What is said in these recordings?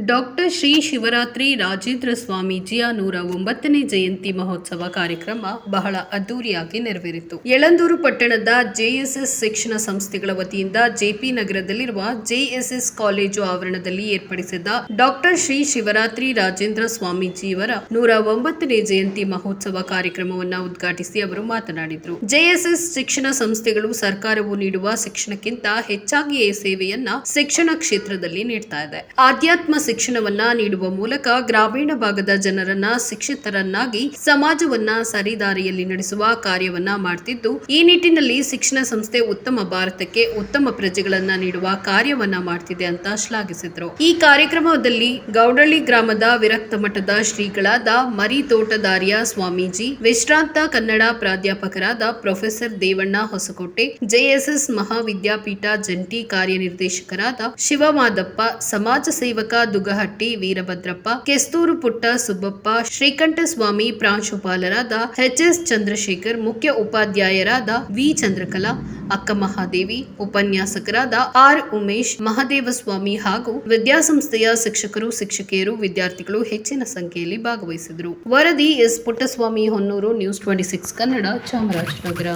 Doctor Shri Shivaratri Rajendra ಸ್ವಾಮೀಜಿಯ ನೂರ ಒಂಬತ್ತನೇ ಜಯಂತಿ ಮಹೋತ್ಸವ ಕಾರ್ಯಕ್ರಮ ಬಹಳ ಅದ್ದೂರಿಯಾಗಿ ನೆರವೇರಿತು. ಯಳಂದೂರು ಪಟ್ಟಣದ ಜೆಎಸ್ಎಸ್ ಶಿಕ್ಷಣ ಸಂಸ್ಥೆಗಳ ವತಿಯಿಂದ ಜೆಪಿ ನಗರದಲ್ಲಿರುವ ಜೆಎಸ್ಎಸ್ ಕಾಲೇಜು ಆವರಣದಲ್ಲಿ ಏರ್ಪಡಿಸಿದ್ದ ಡಾಕ್ಟರ್ ಶ್ರೀ ಶಿವರಾತ್ರಿ ರಾಜೇಂದ್ರ ಸ್ವಾಮೀಜಿಯವರ ನೂರ ಒಂಬತ್ತನೇ ಜಯಂತಿ ಮಹೋತ್ಸವ ಕಾರ್ಯಕ್ರಮವನ್ನು ಉದ್ಘಾಟಿಸಿ ಅವರು ಮಾತನಾಡಿದರು. ಜೆಎಸ್ಎಸ್ ಶಿಕ್ಷಣ ಸಂಸ್ಥೆಗಳು ಸರ್ಕಾರವು ನೀಡುವ ಶಿಕ್ಷಣಕ್ಕಿಂತ ಹೆಚ್ಚಾಗಿಯೇ ಸೇವೆಯನ್ನ ಶಿಕ್ಷಣ ಕ್ಷೇತ್ರದಲ್ಲಿ ನೀಡ್ತಾ ಇದೆ. ಆಧ್ಯಾತ್ಮ ಶಿಕ್ಷಣವನ್ನ ನೀಡುವ ಮೂಲಕ ಗ್ರಾಮೀಣ ಭಾಗದ ಜನರನ್ನ ಶಿಕ್ಷಿತರನ್ನಾಗಿ ಸಮಾಜವನ್ನ ಸರಿದಾರಿಯಲ್ಲಿ ನಡೆಸುವ ಕಾರ್ಯವನ್ನ ಮಾಡ್ತಿದ್ದು, ಈ ನಿಟ್ಟಿನಲ್ಲಿ ಶಿಕ್ಷಣ ಸಂಸ್ಥೆ ಉತ್ತಮ ಭಾರತಕ್ಕೆ ಉತ್ತಮ ಪ್ರಜೆಗಳನ್ನ ನೀಡುವ ಕಾರ್ಯವನ್ನ ಮಾಡ್ತಿದೆ ಅಂತ ಶ್ಲಾಘಿಸಿದ್ರು. ಈ ಕಾರ್ಯಕ್ರಮದಲ್ಲಿ ಗೌಡಳ್ಳಿ ಗ್ರಾಮದ ವಿರಕ್ತ ಮಠದ ಶ್ರೀಗಳಾದ ಮರಿ ತೋಟದಾರಿಯ ಸ್ವಾಮೀಜಿ, ವಿಶ್ರಾಂತ ಕನ್ನಡ ಪ್ರಾಧ್ಯಾಪಕರಾದ ಪ್ರೊಫೆಸರ್ ದೇವಣ್ಣ ಹೊಸಕೋಟೆ, ಜೆಎಸ್ಎಸ್ ಮಹಾವಿದ್ಯಾಪೀಠ ಜಂಟಿ ಕಾರ್ಯನಿರ್ದೇಶಕರಾದ ಶಿವಮಾದಪ್ಪ, ಸಮಾಜ ಸೇವಕ ದುಗಹಟ್ಟಿ ವೀರಭದ್ರಪ್ಪ, ಕೆಸ್ತೂರು ಪುಟ್ಟ ಸುಬ್ಬಪ್ಪ, ಶ್ರೀಕಂಠಸ್ವಾಮಿ, ಪ್ರಾಂಶುಪಾಲರಾದ ಎಚ್ ಎಸ್ ಚಂದ್ರಶೇಖರ್, ಮುಖ್ಯ ಉಪಾಧ್ಯಾಯರಾದ ವಿ. ಚಂದ್ರಕಲಾ, ಅಕ್ಕ ಮಹಾದೇವಿ, ಉಪನ್ಯಾಸಕರಾದ ಆರ್. ಉಮೇಶ್, ಮಹದೇವಸ್ವಾಮಿ ಹಾಗೂ ವಿದ್ಯಾಸಂಸ್ಥೆಯ ಶಿಕ್ಷಕರು, ಶಿಕ್ಷಕಿಯರು, ವಿದ್ಯಾರ್ಥಿಗಳು ಹೆಚ್ಚಿನ ಸಂಖ್ಯೆಯಲ್ಲಿ ಭಾಗವಹಿಸಿದರು. ವರದಿ S. Puttaswamy Honnur, news twenty six, Kannada Chamarajanagar.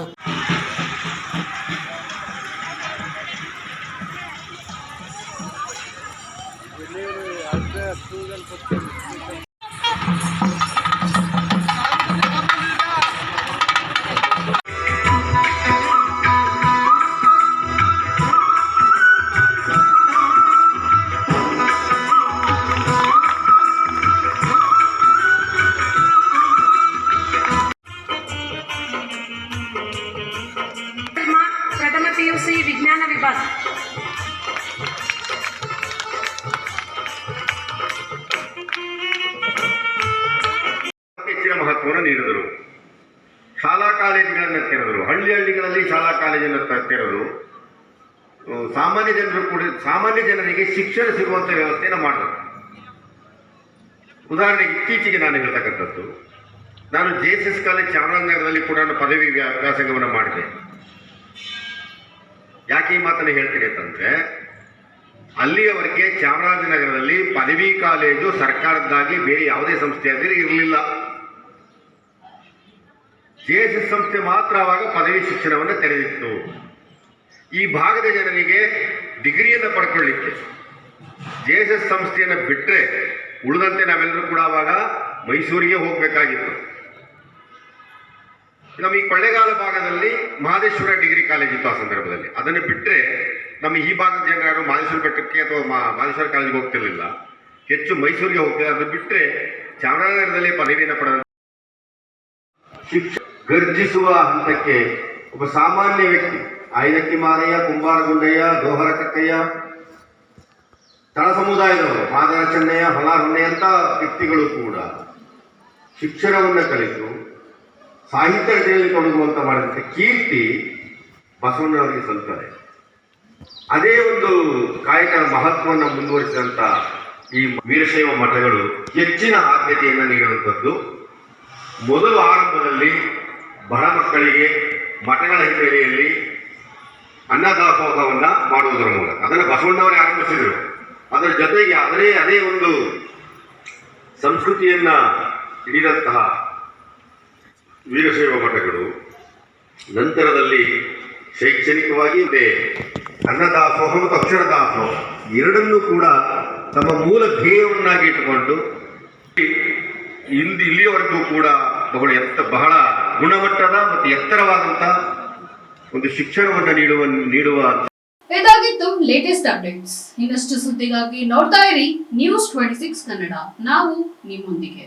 Google, porque... ನೀಡಿದರು ಶಾಲಾ ಕಾಲೇಜುಗಳನ್ನು ತೆರೆದರು ಹಳ್ಳಿ ಹಳ್ಳಿಗಳಲ್ಲಿ ಶಾಲಾ ಕಾಲೇಜನ್ನು ತೆರೆದರು ಸಾಮಾನ್ಯ ಜನರು ಕೂಡ, ಸಾಮಾನ್ಯ ಜನರಿಗೆ ಶಿಕ್ಷಣ ಸಿಗುವಂಥ ವ್ಯವಸ್ಥೆಯನ್ನು ಮಾಡಿದರು. ಉದಾಹರಣೆಗೆ ಇತ್ತೀಚೆಗೆ ನಾನು ಹೇಳ್ತಕ್ಕಂಥದ್ದು, ನಾನು ಜೆ ಎಸ್ ಎಸ್ ಕಾಲೇಜ್ ಚಾಮರಾಜನಗರದಲ್ಲಿ ಕೂಡ ಪದವಿ ವ್ಯಾ- ವ್ಯಾಸಂಗವನ್ನು ಮಾಡಿದೆ. ಯಾಕೆ ಈ ಮಾತನ್ನು ಹೇಳ್ತೀನಿ ಅಂತಂದ್ರೆ, ಅಲ್ಲಿಯವರೆಗೆ ಚಾಮರಾಜನಗರದಲ್ಲಿ ಪದವಿ ಕಾಲೇಜು ಸರ್ಕಾರದ್ದಾಗಿ ಬೇರೆ ಯಾವುದೇ ಸಂಸ್ಥೆಯಾಗಿ ಇರಲಿಲ್ಲ. ಜೆ ಎಸ್ ಎಸ್ ಸಂಸ್ಥೆ ಮಾತ್ರ ಆವಾಗ ಪದವಿ ಶಿಕ್ಷಣವನ್ನು ತೆರೆದಿತ್ತು. ಈ ಭಾಗದ ಜನರಿಗೆ ಡಿಗ್ರಿಯನ್ನು ಪಡ್ಕೊಳ್ಳಿಕ್ಕೆ. ಜೆ ಎಸ್ ಎಸ್ ಸಂಸ್ಥೆಯನ್ನು ಬಿಟ್ಟರೆ ಉಳಿದಂತೆ ನಾವೆಲ್ಲರೂ ಕೂಡ ಆವಾಗ ಮೈಸೂರಿಗೆ ಹೋಗಬೇಕಾಗಿತ್ತು. ನಮ್ಮ ಈ ಕೊಳ್ಳೆಗಾಲ ಭಾಗದಲ್ಲಿ ಮಹದೇಶ್ವರ ಡಿಗ್ರಿ ಕಾಲೇಜ್ ಇತ್ತು ಆ ಸಂದರ್ಭದಲ್ಲಿ. ಅದನ್ನು ಬಿಟ್ಟರೆ ನಮ್ಮ ಈ ಭಾಗದ ಜನರು ಯಾರು ಮಹದೇಶ್ವರ ಬೆಟ್ಟಕ್ಕೆ ಅಥವಾ ಮಹದೇಶ್ವರ ಕಾಲೇಜಿಗೆ ಹೋಗ್ತಿರ್ಲಿಲ್ಲ. ಹೆಚ್ಚು ಮೈಸೂರಿಗೆ ಹೋಗ್ತಿಲ್ಲ. ಅದನ್ನು ಬಿಟ್ಟರೆ ಚಾಮರಾಜನಗರದಲ್ಲಿ ಪದವಿಯನ್ನು ಪಡೆದ ಶಿಕ್ಷ ಗರ್ಜಿಸುವ ಹಂತಕ್ಕೆ ಒಬ್ಬ ಸಾಮಾನ್ಯ ವ್ಯಕ್ತಿ ಆಯ್ದಕ್ಕಿ ಮಾರಯ್ಯ ಕುಂಬಾರಗುಂಡಯ್ಯ ದೋಹರ ಕಕ್ಕಯ್ಯ, ತಳ ಸಮುದಾಯದವರು, ಮಾದರ ಚೆನ್ನಯ್ಯ, ಹೊಲ ಹೊನ್ನೆಯ ಅಂತ ವ್ಯಕ್ತಿಗಳು ಕೂಡ ಶಿಕ್ಷಣವನ್ನು ಕಲಿತು, ಸಾಹಿತ್ಯ ರಚನೆಯಲ್ಲಿ ತೊಡಗುವಂತ ಮಾಡಿದಂಥ ಕೀರ್ತಿ ಬಸವಣ್ಣವರಿಗೆ ಸಲ್ತಾರೆ ಅದೇ ಒಂದು ಕಾಯಕರ ಮಹತ್ವವನ್ನು ಮುಂದುವರಿಸಿದಂಥ ಈ ವೀರಶೈವ ಮಠಗಳು ಹೆಚ್ಚಿನ ಆದ್ಯತೆಯನ್ನು ನೀಡುವಂಥದ್ದು ಮೊದಲು ಆರಂಭದಲ್ಲಿ ಬಡ ಮಕ್ಕಳಿಗೆ ಮಠಗಳ ಹಿನ್ನೆಲೆಯಲ್ಲಿ ಅನ್ನದಾಸೋಹವನ್ನು ಮಾಡುವುದರ ಮೂಲಕ. ಅದನ್ನು ಬಸವಣ್ಣವರೇ ಆರಂಭಿಸಿದರು. ಅದರ ಜೊತೆಗೆ ಅದರೇ, ಅದೇ ಒಂದು ಸಂಸ್ಕೃತಿಯನ್ನ ಹಿಡಿದಂತಹ ವೀರಶೈವ ಮಠಗಳು. ನಂತರದಲ್ಲಿ ಶೈಕ್ಷಣಿಕವಾಗಿ ಇದೆ ಅನ್ನದಾಸೋಹ ಮತ್ತು ಅಕ್ಷರದಾಸೋಹ. ಎರಡನ್ನೂ ಕೂಡ ತಮ್ಮ ಮೂಲ ಧ್ಯೇಯವನ್ನಾಗಿ ಇಟ್ಟುಕೊಂಡು, ಇಲ್ಲಿ, ಇಲ್ಲಿಯವರೆಗೂ ಕೂಡ ಬಹಳ ಎತ್ತ ಬಹಳ ಗುಣಮಟ್ಟದ ಮತ್ತು ಎತ್ತರವಾದಂತಹ ಒಂದು ಶಿಕ್ಷಣವನ್ನು ನೀಡುವ ನೀಡುವ ಇದಾಗಿತ್ತು ಲೇಟೆಸ್ಟ್ ಅಪ್ಡೇಟ್ಸ್ ಇನ್ನಷ್ಟು ಸುದ್ದಿಗಾಗಿ ನೋಡ್ತಾ ಇರಿ ನ್ಯೂಸ್ ಟ್ವೆಂಟಿ ಸಿಕ್ಸ್ ಕನ್ನಡ. ನಾವು ನಿಮ್ಮೊಂದಿಗೆ.